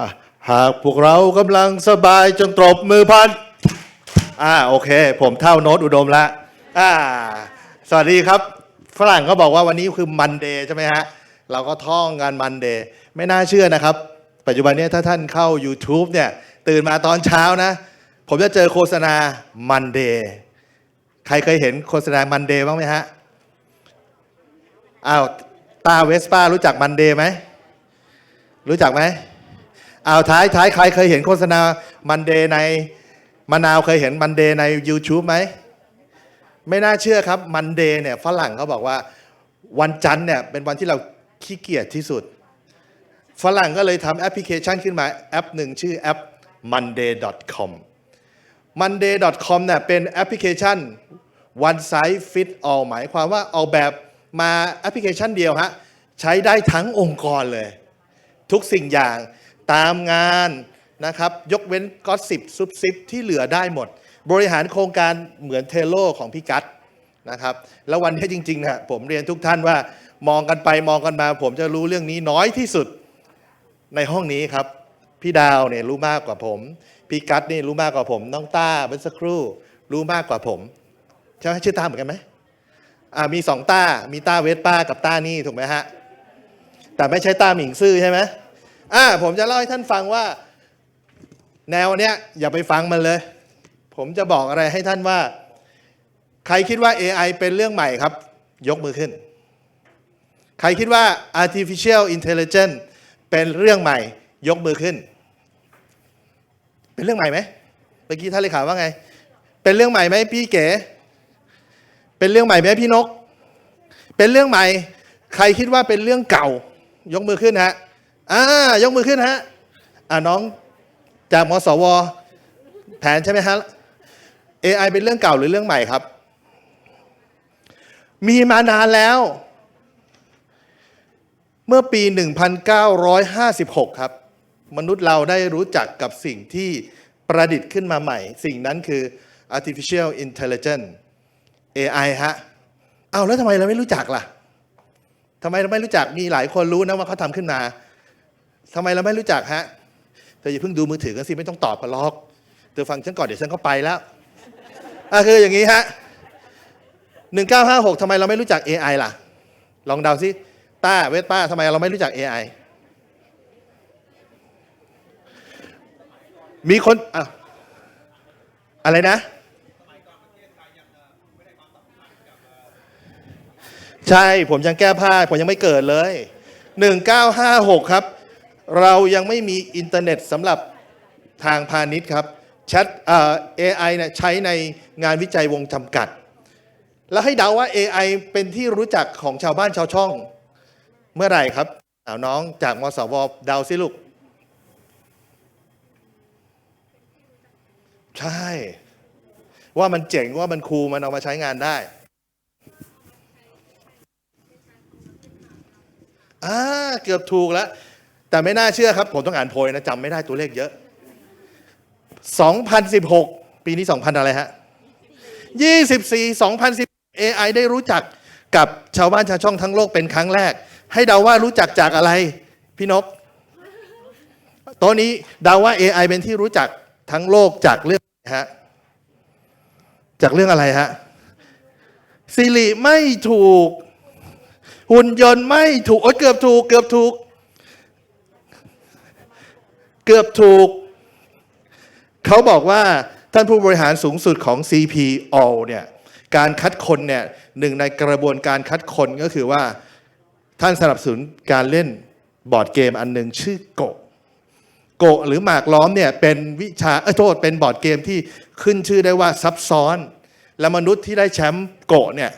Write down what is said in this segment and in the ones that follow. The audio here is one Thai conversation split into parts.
อะหากพวกเรากำลังสบายจงตบมือพันอ่าโอเค ผมเท่าโน้ตอุดมละอ่า สวัสดีครับ ฝรั่งก็บอกว่าวันนี้คือมันเดย์ใช่ไหมฮะ เราก็ท่องกันมันเดย์ไม่น่าเชื่อนะครับ ปัจจุบันนี้ถ้าท่านเข้า YouTube เนี่ย ตื่นมาตอนเช้านะ ผมจะเจอโฆษณามันเดย์ใครเคยเห็นโฆษณามันเดย์บ้างไหมฮะอ้าวตาเวสป้ารู้จักมันเดย์ไหมรู้จักไหม เอาท้ายท้ายใครเคยเห็นโฆษณามันเดย์ในมะนาวเคยเห็นมันเดย์ใน YouTube ไหม ไม่น่าเชื่อครับมันเดย์เนี่ยฝรั่งเขาบอกว่าวันจันทร์เนี่ยเป็นวันที่เราขี้เกียจที่สุด ฝรั่งก็เลยทำแอปพลิเคชันขึ้นมาแอปหนึ่งชื่อแอป monday.com monday.com เนี่ยเป็นแอปพลิเคชัน one size fit all หมายความว่าออกแบบมาแอปพลิเคชันเดียวฮะใช้ได้ทั้งองค์กรเลย ทุกสิ่งอย่าง ตามงานนะครับ ยกเว้นก็สิบซุบซิบที่เหลือได้หมด บริหารโครงการเหมือนเทโลของพี่กัตนะครับ แล้ววันนี้จริงๆนะผมเรียนทุกท่านว่ามองกันไปมองกันมา ผมจะรู้เรื่องนี้น้อยที่สุดในห้องนี้ครับ พี่ดาวเนี่ยรู้มากกว่าผม พี่กัตนี่รู้มากกว่าผม น้องต้าเมื่อสักครู่ รู้มากกว่าผมใช่ไหมชื่อต้าเหมือนกันไหมอ่ามีสองต้า มีต้าเวสป้ากับต้านี่ถูกไหมฮะแต่ไม่ใช่ต้าหมิงซื่อใช่ไหม อ่าผมจะเล่าให้ท่านฟังว่า แนวเนี้ยอย่าไปฟังมันเลย ผมจะบอกอะไรให้ท่านว่า ใครคิดว่า AI เป็นเรื่องใหม่ครับ ยกมือขึ้น ใครคิดว่า artificial intelligence เป็นเรื่องใหม่ ยกมือขึ้น เป็นเรื่องใหม่ไหมเมื่อกี้ท่านเลขาว่าไง เป็นเรื่องใหม่ไหมพี่เก๋ เป็นเรื่องใหม่ไหมพี่นก เป็นเรื่องใหม่ ใครคิดว่าเป็นเรื่องเก่า ยกมือขึ้นฮะ อ่ายกมือขึ้นฮะอ่าน้องจากมสว แผนใช่ไหมฮะ AI เป็นเรื่องเก่าหรือเรื่องใหม่ครับ มีมานานแล้ว เมื่อปี 1956 ครับ มนุษย์เราได้รู้จักกับสิ่งที่ประดิษฐ์ขึ้นมาใหม่ สิ่งนั้นคือ artificial intelligence AI ฮะ เอาแล้วทำไมเราไม่รู้จักล่ะทำไมเราไม่รู้จักมีหลายคนรู้นะว่าเขาทำขึ้นมา ทำไมเราไม่รู้จักฮะเธออย่าเพิ่งดูมือถือกันสิไม่ต้องตอบกันหรอกเธอฟังฉันก่อนเดี๋ยวฉันก็ไปแล้วอะคืออย่างนี้ฮะ1956ทำไมเราไม่รู้จัก AI ล่ะ ลองเดาสิต้าเวทป้าทำไมเราไม่รู้จัก AI มีคนอะอะไรนะ ใช่ผมยังแก้ผ้า ผมยังไม่เกิดเลย 1956 ครับ เรายังไม่มีอินเทอร์เน็ตสำหรับทางพาณิชย์ครับแชทเอ่อ AI เนี่ยใช้ในงานวิจัยวงจำกัด แล้วให้เดาว่า AI เป็นที่รู้จักของชาวบ้านชาวช่อง เมื่อไหร่ครับเอาน้องจากมสวเดาสิลูก ใช่ ว่ามันเจ๋งว่ามันคูลมันเอามาใช้งานได้อ่าเกือบถูกแล้ว แต่ไม่น่าเชื่อครับ ผมต้องอ่านโพยนะจำไม่ได้ตัวเลขเยอะ 2016 ปีนี้ 2000 อะไรฮะ 24 2010 AI ได้รู้จักกับชาวบ้านชาวช่องทั้งโลกเป็นครั้งแรก ให้เดาว่ารู้จักจากอะไร พี่นกตัวนี้เดาว่า AI เป็นที่รู้จักทั้งโลกจากเรื่องอะไรฮะจากเรื่องอะไรฮะสิริไม่ถูก หุ่นยนต์ไม่ถูกโอ๊ยเกือบถูก เกือบถูก เกือบถูก เขาบอกว่าท่านผู้บริหารสูงสุดของ CP All เนี่ยการคัดคนเนี่ยหนึ่งในกระบวนการคัดคนก็คือว่าท่านสนับสนุนการเล่นบอร์ดเกมอันหนึ่งชื่อโกะโกะหรือหมากล้อมเนี่ยเป็นวิชาเออโทษเป็นบอร์ดเกมที่ขึ้นชื่อได้ว่าซับซ้อน และมนุษย์ที่ได้แชมป์โกะเนี่ย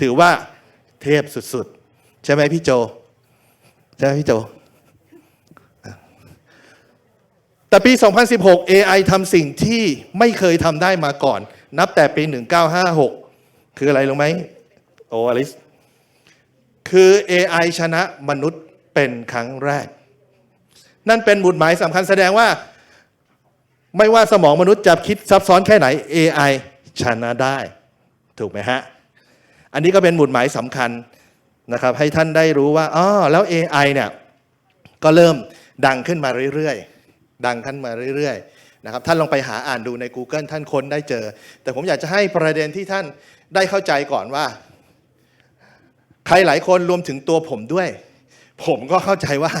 ถือว่าเทพสุดๆ ใช่ไหมพี่โจ ใช่ไหมพี่โจ แต่ปี 2016 AI ทำสิ่งที่ไม่เคยทำได้มาก่อน นับแต่ปี 1956 คืออะไรรู้ไหมโออลิส คือ AI ชนะมนุษย์เป็นครั้งแรก นั่นเป็นหมุดหมายสำคัญแสดงว่า ไม่ว่าสมองมนุษย์จะคิดซับซ้อนแค่ไหน AI ชนะได้ ถูกไหมฮะ อันนี้ก็เป็นหมุดหมายสำคัญนะครับ ให้ท่านได้รู้ว่าอ๋อแล้ว AI เนี่ยก็เริ่มดังขึ้นมาเรื่อย ดังขึ้นมาเรื่อยๆนะครับท่านลองไปหาอ่านดูใน Google ท่านค้นได้เจอ แต่ผมอยากจะให้ประเด็นที่ท่านได้เข้าใจก่อนว่า ใครหลายคนรวมถึงตัวผมด้วย ผมก็เข้าใจว่า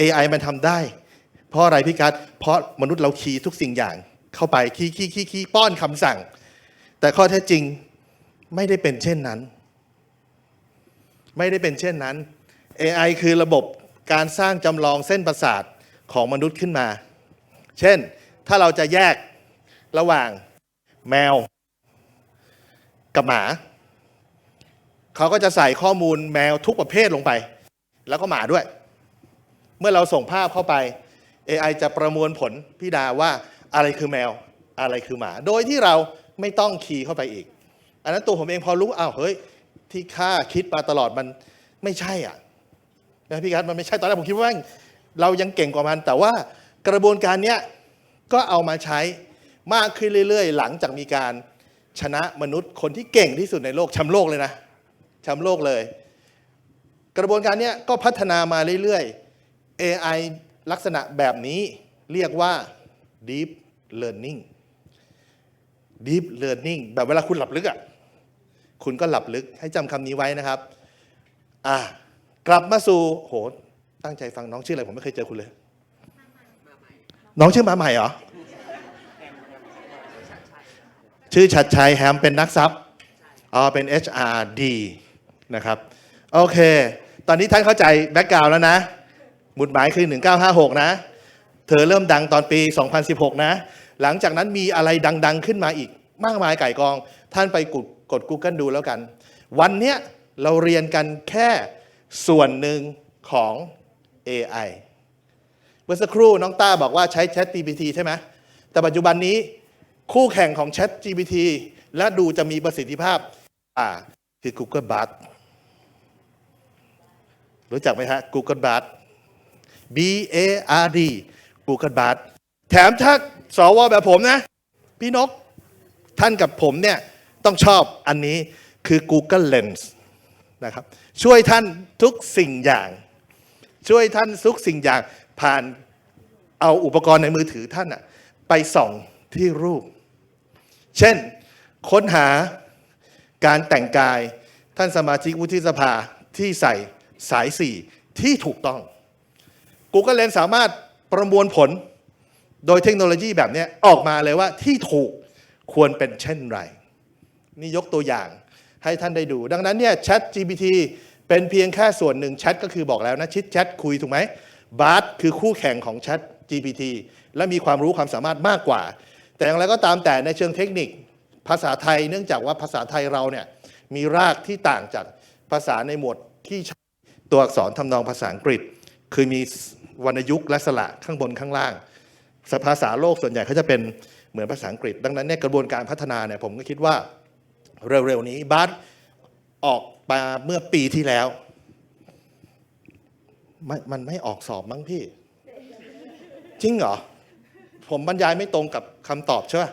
AI มันทำได้ เพราะอะไรพี่กัสเพราะมนุษย์เราคีย์ทุกสิ่งอย่างเข้าไปคีย์คีย์คีย์คีย์ป้อนคำสั่ง แต่ข้อเท็จจริงไม่ได้เป็นเช่นนั้น ไม่ได้เป็นเช่นนั้น AI คือระบบการสร้างจำลองเส้นประสาทของมนุษย์ขึ้นมา เช่น ถ้าเราจะแยกระหว่างแมวกับหมา เขาก็จะใส่ข้อมูลแมวทุกประเภทลงไป แล้วก็หมาด้วย เมื่อเราส่งภาพเข้าไป AI จะประมวลผลพี่ดาว่าอะไรคือแมวอะไรคือหมา โดยที่เราไม่ต้องคีย์เข้าไปอีก อันนั้นตัวผมเองพอรู้อ้าวเฮ้ย ที่ข้าคิดมาตลอดมันไม่ใช่อะนะพี่กัสมันไม่ใช่ตอนแรกผมคิดว่าเรายังเก่งกว่ามันแต่ว่า กระบวนการนี้ก็เอามาใช้มากขึ้นเรื่อย ๆ หลังจากมีการชนะมนุษย์คนที่เก่งที่สุดในโลกแชมป์โลกเลยนะแชมป์โลกเลย กระบวนการนี้ก็พัฒนามาเรื่อยๆ AI ลักษณะแบบนี้เรียกว่า deep learning deep learning แบบเวลาคุณหลับลึกอะคุณก็หลับลึกให้จำคำนี้ไว้นะครับ อะกลับมาสู่โหตั้งใจฟังน้องชื่ออะไรผมไม่เคยเจอคุณเลย น้องชื่อมาใหม่เหรอ ชื่อชัดชัยแฮมเป็นนักซับอ๋อเป็น HRD นะครับ โอเค ตอนนี้ท่านเข้าใจแบ็กกราวแล้วนะหมุดหมายคือ 1956 นะ เธอเริ่มดังตอนปี 2016 นะ หลังจากนั้นมีอะไรดัง ๆ ขึ้นมาอีก มากมายไก่กอง ท่านไปกดกด Google ดูแล้วกัน วันเนี้ยเราเรียนกันแค่ส่วนหนึ่งของ AI มื่อสักครู่น้องต้าบอกว่าใช้ Chat GPT ใช่ไหมแต่ปัจจุบันนี้คู่แข่งของ Chat GPT และดูจะมีประสิทธิภาพอ่าคือ Google Bard รู้จักไหมฮะ Google Bard B A R D Google Bard แถมถ้าสวแบบผมนะ พี่นกท่านกับผมเนี่ยต้องชอบอันนี้คือ Google Lens นะครับช่วยท่านทุกสิ่งอย่าง ช่วยท่านทุกสิ่งอย่าง ผ่านเอาอุปกรณ์ในมือถือท่านอะไปส่องที่รูป เช่นค้นหาการแต่งกายท่านสมาชิกวุฒิสภาที่ใส่สายสี่ที่ถูกต้อง Google Lens สามารถประมวลผลโดยเทคโนโลยีแบบนี้ออกมาเลยว่าที่ถูกควรเป็นเช่นไร นี่ยกตัวอย่างให้ท่านได้ดู ดังนั้นเนี่ย Chat GPT เป็นเพียงแค่ส่วนหนึ่งแชทก็คือบอกแล้วนะชิดแชทคุยถูกไหม บาร์คือคู่แข่งของ Chat GPT และมีความรู้ความสามารถมากกว่า แต่อย่างไรก็ตามแต่ในเชิงเทคนิค ภาษาไทยเนื่องจากว่าภาษาไทยเราเนี่ยมีรากที่ต่างจากภาษาในหมวดที่ใช้ตัวอักษรทำนองภาษาอังกฤษ คือมีวรรณยุกต์และสระข้างบนข้างล่างภาษาโลกส่วนใหญ่เขาจะเป็นเหมือนภาษาอังกฤษ ดังนั้นเนี่ยกระบวนการพัฒนาเนี่ยผมก็คิดว่าเร็วๆนี้บาสออกมาเมื่อปีที่แล้ว ไม่มันไม่ออกสอบมั้งพี่ จริงเหรอ ผมบรรยายไม่ตรงกับคำตอบใช่ไหม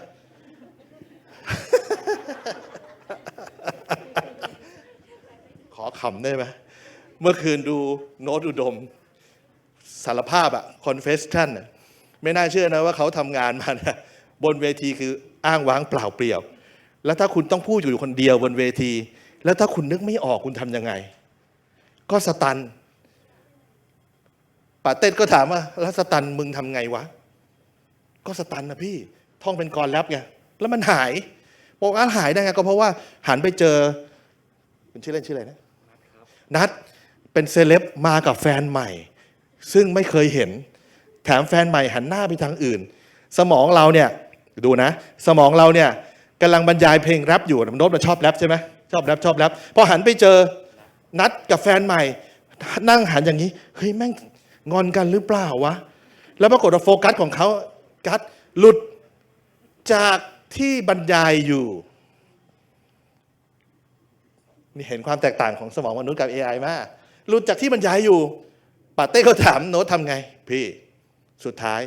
ขอขำได้ไหมเมื่อคืนดูโน้ตอุดม สารภาพอะ confession อะไม่น่าเชื่อนะว่าเขาทำงานมานะบนเวทีคืออ้างว้างเปล่าเปลี่ยว แล้วถ้าคุณต้องพูดอยู่คนเดียวบนเวที แล้วถ้าคุณนึกไม่ออกคุณทำยังไง ก็สตัน ป่าเต้นก็ถามว่าแล้วสตันมึงทำไงวะ ก็สตันนะพี่ ท่องเป็นกรแรปไง แล้วมันหายบอกอ่านหายได้ไงก็เพราะว่าหันไปเจอเป็นชื่อเล่นชื่ออะไรนะ นัดเป็นเซเลบมากับแฟนใหม่ ซึ่งไม่เคยเห็น แถมแฟนใหม่หันหน้าไปทางอื่น สมองเราเนี่ยดูนะ สมองเราเนี่ยกำลังบรรยายเพลงแรปอยู่โน้ตมันชอบแรปใช่ไหมชอบแรปชอบแรปพอหันไปเจอนัดกับแฟนใหม่ นั่งหันอย่างนี้เฮ้ยแม่ง งอนกันหรือเปล่าวะ แล้วปรากฏว่าโฟกัสของเขากัดหลุดจากที่บรรยายอยู่ นี่เห็นความแตกต่างของสมองมนุษย์กับ AI มากหลุดจากที่บรรยายอยู่ปาเต้เขาถามโน้ตทำไง พี่ สุดท้าย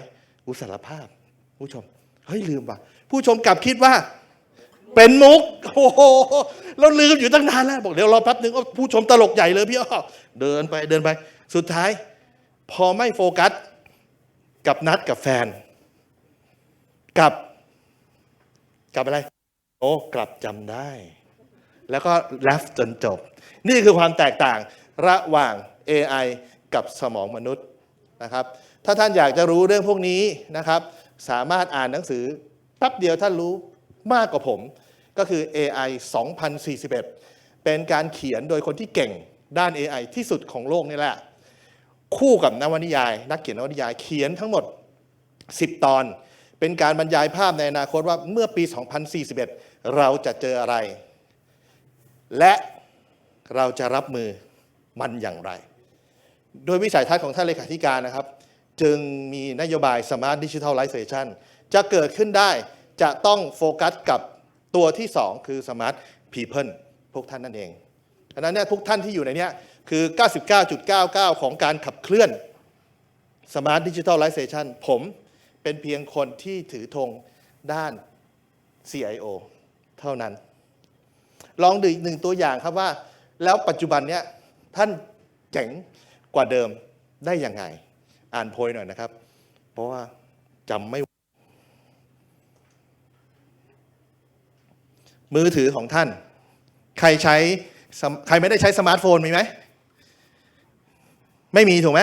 อุสารภาพ ผู้ชม เฮ้ย ลืมว่ะ ผู้ชมกลับคิดว่า เป็นมุก โอ้โหเราลืมอยู่ตั้งนานแล้ว บอกเดี๋ยวรอแป๊บนึงอ้ผู้ชมตลกใหญ่เลยพี่อ้อเดินไปเดินไป สุดท้าย พอไม่โฟกัส กับนัดกับแฟน กับกับอะไร โอ้กลับจำได้ แล้วก็แลฟจนจบ นี่คือความแตกต่างระหว่าง AI กับสมองมนุษย์นะครับ ถ้าท่านอยากจะรู้เรื่องพวกนี้นะครับ สามารถอ่านหนังสือแป๊บเดียวท่านรู้มากกว่าผม ก็คือ AI 2041 เป็นการเขียนโดยคนที่เก่งด้าน AI ที่สุดของโลกนี่แหละ คู่กับนวนิยาย นักเขียนนวนิยายเขียนทั้งหมด 10 ตอน เป็นการบรรยายภาพในอนาคตว่าเมื่อปี 2041 เราจะเจออะไร และเราจะรับมือมันอย่างไร โดยวิสัยทัศน์ของท่านเลขาธิการนะครับ จึงมีนโยบาย Smart Digitalization จะเกิดขึ้นได้จะต้องโฟกัสกับตัวที่ 2 คือ Smart People พวกท่านนั่นเองอันนั้นเนี่ยพวกท่านที่อยู่ในเนี้ย คือ 99.99 ของการขับเคลื่อน Smart Digitalization ผมเป็นเพียงคนที่ถือธงด้าน CIO เท่านั้น ลองดูอีกหนึ่งตัวอย่างครับว่า แล้วปัจจุบันเนี้ยท่านเจ๋งกว่าเดิมได้ยังไง อ่านโพยหน่อยนะครับ เพราะว่าจำไม่ มือถือของท่าน ใครใช้ใครไม่ได้ใช้สมาร์ทโฟนมีไหม ไม่มีถูกไหม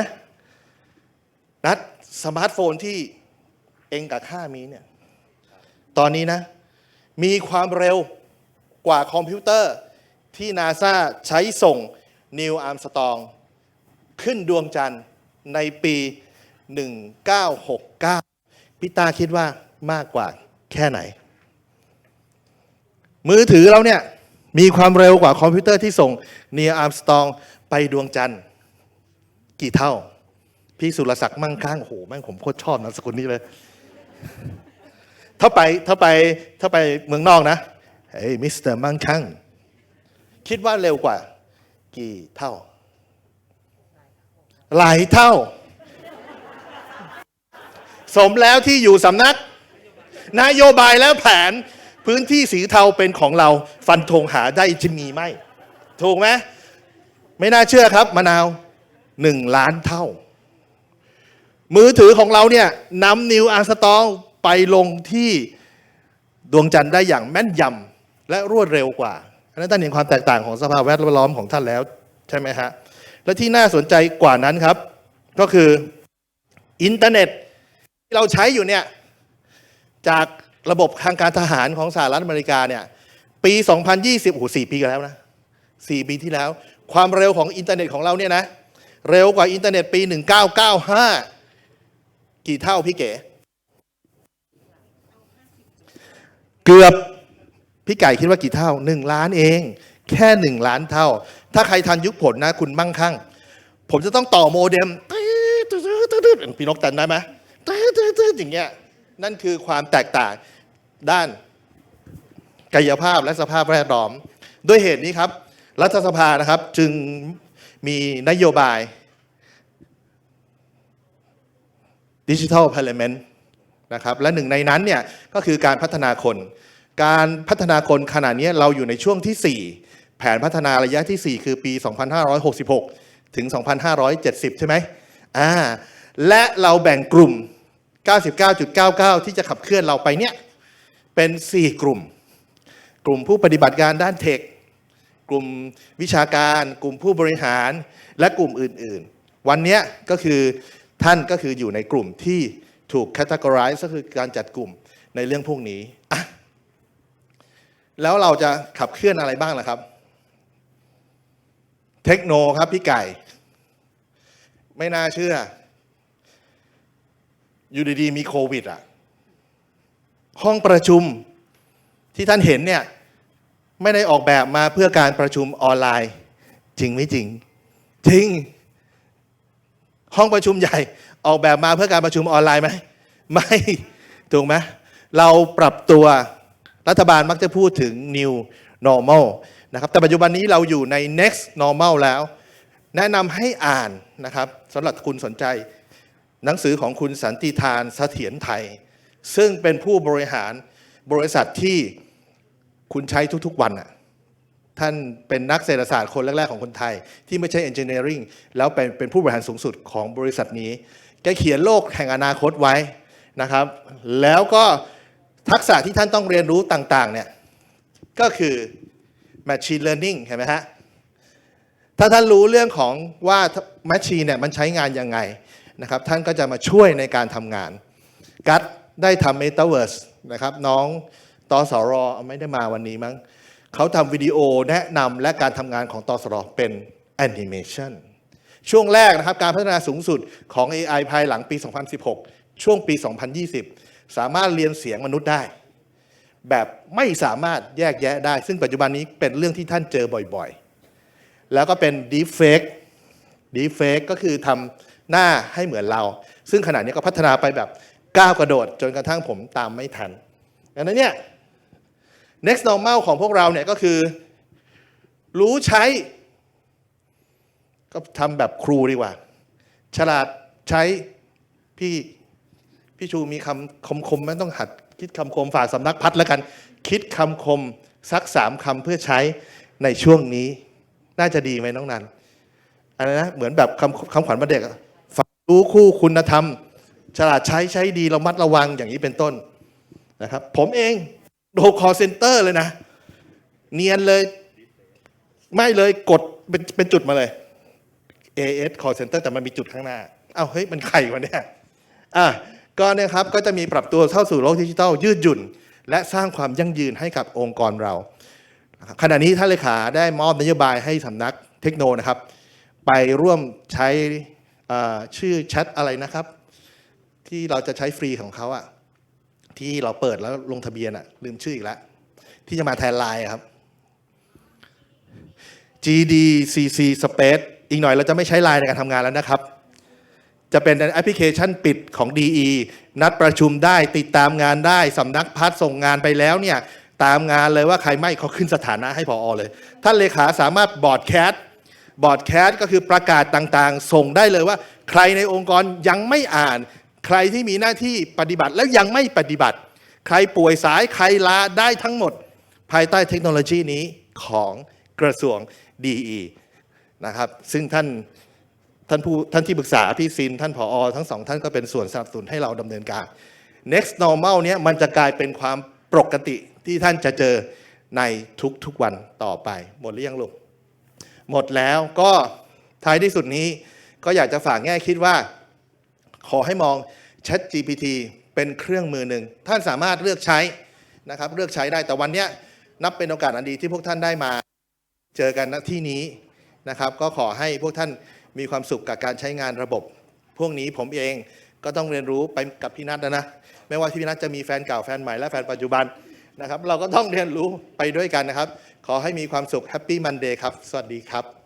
นัดสมาร์ทโฟนที่เองกับข้ามีเนี่ย ตอนนี้นะ มีความเร็วกว่าคอมพิวเตอร์ที่นาซาใช้ส่งนิวอาร์มสตอง ขึ้นดวงจันทร์ในปี 1969 พี่ตาคิดว่ามากกว่าแค่ไหน มือถือเราเนี่ย มีความเร็วกว่าคอมพิวเตอร์ที่ส่งนิวอาร์มสตองไปดวงจันทร์ กี่เท่า พี่สุรศักดิ์มั่งคั่งโอ้โหแม่งผมโคตรชอบนามสกุลนี้เลย ถ้าไปถ้าไปถ้าไปเมืองนอกนะเฮ้ยมิสเตอร์มั่งคั่งคิดว่าเร็วกว่า กี่เท่า หลายเท่า สมแล้วที่อยู่สำนัก นโยบายและแผนพื้นที่สีเทาเป็นของเราฟันธงหาได้จะมีไหม ถูกไหม ไม่น่าเชื่อครับมะนาว หนึ่งล้านเท่า มือถือของเราเนี่ยนำนิวอาร์สตองไปลงที่ดวงจันทร์ได้อย่างแม่นยำและรวดเร็วกว่าอันนั้นท่านเห็นความแตกต่างของสภาพแวดล้อมของท่านแล้วใช่ไหมฮะและที่น่าสนใจกว่านั้นครับ ก็คืออินเทอร์เน็ตที่เราใช้อยู่เนี่ยจากระบบทางการทหารของสหรัฐอเมริกาเนี่ยปี 2020โอ้โห4ปีกันแล้วนะ4ปีที่แล้ว ความเร็วของอินเทอร์เน็ตของเราเนี่ยนะ เร็วกว่าอินเทอร์เน็ตปี 1995 กี่เท่าพี่เก๋ เกือบพี่ไก่คิดว่ากี่เท่า 1 ล้านเอง แค่ 1 ล้านเท่า ถ้าใครทันยุคผลนะคุณมั่งคั่ง ผมจะต้องต่อโมเด็มพี่นกตันได้ไหมอย่างเงี้ยนั่นคือความแตกต่างด้านกายภาพและสภาพแวดล้อม ด้วยเหตุนี้ครับ รัฐสภานะครับจึง มีนโยบายดิจิทัลพาร์เลเมนต์นะครับและหนึ่งในนั้นเนี่ยก็คือการพัฒนาคน การพัฒนาคนขณะนี้เราอยู่ในช่วงที่ 4 แผนพัฒนาระยะที่ 4 คือปี 2566 ถึง 2570 ใช่ไหมอ่าและเราแบ่งกลุ่ม 99.99 ที่จะขับเคลื่อนเราไปเนี่ยเป็น 4 กลุ่ม กลุ่มผู้ปฏิบัติการด้านเทค กลุ่มวิชาการ กลุ่มผู้บริหาร และกลุ่มอื่นๆ วันนี้ก็คือท่านก็คืออยู่ในกลุ่มที่ถูก categorize ก็คือการจัดกลุ่มในเรื่องพวกนี้ แล้วเราจะขับเคลื่อนอะไรบ้างล่ะครับ เทคโนครับพี่ไก่ ไม่น่าเชื่อ อยู่ดีๆมีโควิดอะ ห้องประชุมที่ท่านเห็นเนี่ย ไม่ได้ออกแบบมาเพื่อการประชุมออนไลน์ จริงไม่จริง จริง ห้องประชุมใหญ่ออกแบบมาเพื่อการประชุมออนไลน์ไหมไม่ถูกไหมเราปรับตัวรัฐบาลมักจะพูดถึง new normal นะครับแต่ปัจจุบันนี้เราอยู่ใน next normal แล้ว แนะนำให้อ่านนะครับสำหรับคุณสนใจ หนังสือของคุณสันติทานเสถียรไทย ซึ่งเป็นผู้บริหารบริษัทที่ คุณใช้ทุกๆวันน่ะท่านเป็นนักเศรษฐศาสตร์คนแรก ๆ ของคนไทย ที่ไม่ใช่ engineering แล้วเป็นเป็นผู้บริหารสูงสุดของบริษัทนี้แกเขียนโลกแห่งอนาคตไว้นะครับ แล้วก็ทักษะที่ท่านต้องเรียนรู้ต่างๆเนี่ยก็คือ machine learning เห็นไหมฮะถ้าท่านรู้เรื่องของว่า machine เนี่ยมันใช้งานยังไงนะครับท่านก็จะมาช่วยในการทำงาน กัดได้ทำ Metaverse นะครับน้อง ตสรไม่ได้มาวันนี้มั้งเขาทำวิดีโอแนะนำและการทำงานของตสรเป็นแอนิเมชันช่วงแรกนะครับการพัฒนาสูงสุดของ AI ภายหลังปี 2016 ช่วงปี 2020 สามารถเรียนเสียงมนุษย์ได้ แบบไม่สามารถแยกแยะได้ ซึ่งปัจจุบันนี้เป็นเรื่องที่ท่านเจอบ่อยๆ แล้วก็เป็น deepfake deepfake ก็คือทำหน้าให้เหมือนเรา ซึ่งขณะนี้ก็พัฒนาไปแบบก้าวกระโดดจนกระทั่งผมตามไม่ทันดังนั้นเนี่ย next normal ของพวกเราเนี่ยก็คือ รู้ใช้ ก็ทำแบบครูดีกว่า ฉลาดใช้พี่พี่ชูมีคำคมคมๆไม่ต้องหัดคิดคำคมฝากสำนักพัดแล้วกัน คิดคำคมสักสามคำเพื่อใช้ในช่วงนี้ น่าจะดีไหมน้องนันอะไรนะเหมือนแบบคำคำขวัญวันเด็กฝังรู้คู่คุณธรรม ฉลาดใช้ใช้ดีระมัดระวังอย่างนี้เป็นต้นนะครับ ผมเอง โดคอเซ็นเตอร์เลยนะ เนียนเลย ไม่เลยกดเป็นเป็นจุดมาเลย AS call center แต่มันมีจุดข้างหน้า เอ้าเฮ้ย มันใครวะเนี่ย อะ ก็เนะครับ ก็จะมีปรับตัวเข้าสู่โลกดิจิทัล ยืดหยุ่น และสร้างความยั่งยืนให้กับองค์กรเรา ขณะนี้ท่านเลขาได้มอบนโยบายให้สำนักเทคโนนะครับ ไปร่วมใช้ชื่อแชทอะไรนะครับ ที่เราจะใช้ฟรีของเขาอะ ที่เราเปิดแล้วลงทะเบียนอะลืมชื่ออีกแล้วที่จะมาแทนไลน์ครับ GDCC Space อีกหน่อยเราจะไม่ใช้ไลน์ในการทำงานแล้วนะครับ จะเป็นแอปพลิเคชันปิดของ DE นัดประชุมได้ติดตามงานได้สำนักพัฒน์ส่งงานไปแล้วเนี่ยตามงานเลยว่าใครไม่เขาขึ้นสถานะให้พออเลย ท่านเลขาสามารถบอร์ดแคสบอร์ดแคสก็คือประกาศต่างๆ ส่งได้เลยว่า ใครในองค์กรยังไม่อ่าน ใครที่มีหน้าที่ปฏิบัติแล้วยังไม่ปฏิบัติ ใครป่วยสายใครลาได้ทั้งหมด ภายใต้เทคโนโลยีนี้ของกระทรวง DE นะครับซึ่งท่านท่านผู้ท่านที่ปรึกษาพี่ซิน ท่านผออทั้งสองท่านก็เป็นส่วนสนับสนุนให้เราดำเนินการ next normal เนี้ยมันจะกลายเป็นความปกติที่ท่านจะเจอในทุกๆวันต่อไป หมดหรือยังลูกหมดแล้วก็ท้ายที่สุดนี้ก็อยากจะฝากแง่คิดว่า ขอให้มอง Chat GPT เป็นเครื่องมือหนึ่ง ท่านสามารถเลือกใช้นะครับเลือกใช้ได้แต่วันนี้นับเป็นโอกาสอันดีที่พวกท่านได้มา เจอกันณที่นี้นะครับก็ขอให้พวกท่านมีความสุขกับการใช้งานระบบ พวกนี้ผมเองก็ต้องเรียนรู้ไปกับพี่นัทนะนะไม่ว่าที่พี่นัทจะมีแฟนเก่าแฟนใหม่และแฟนปัจจุบันนะครับเราก็ต้องเรียนรู้ไปด้วยกันนะครับ ขอให้มีความสุขแฮปปี้มันเดย์ครับ สวัสดีครับ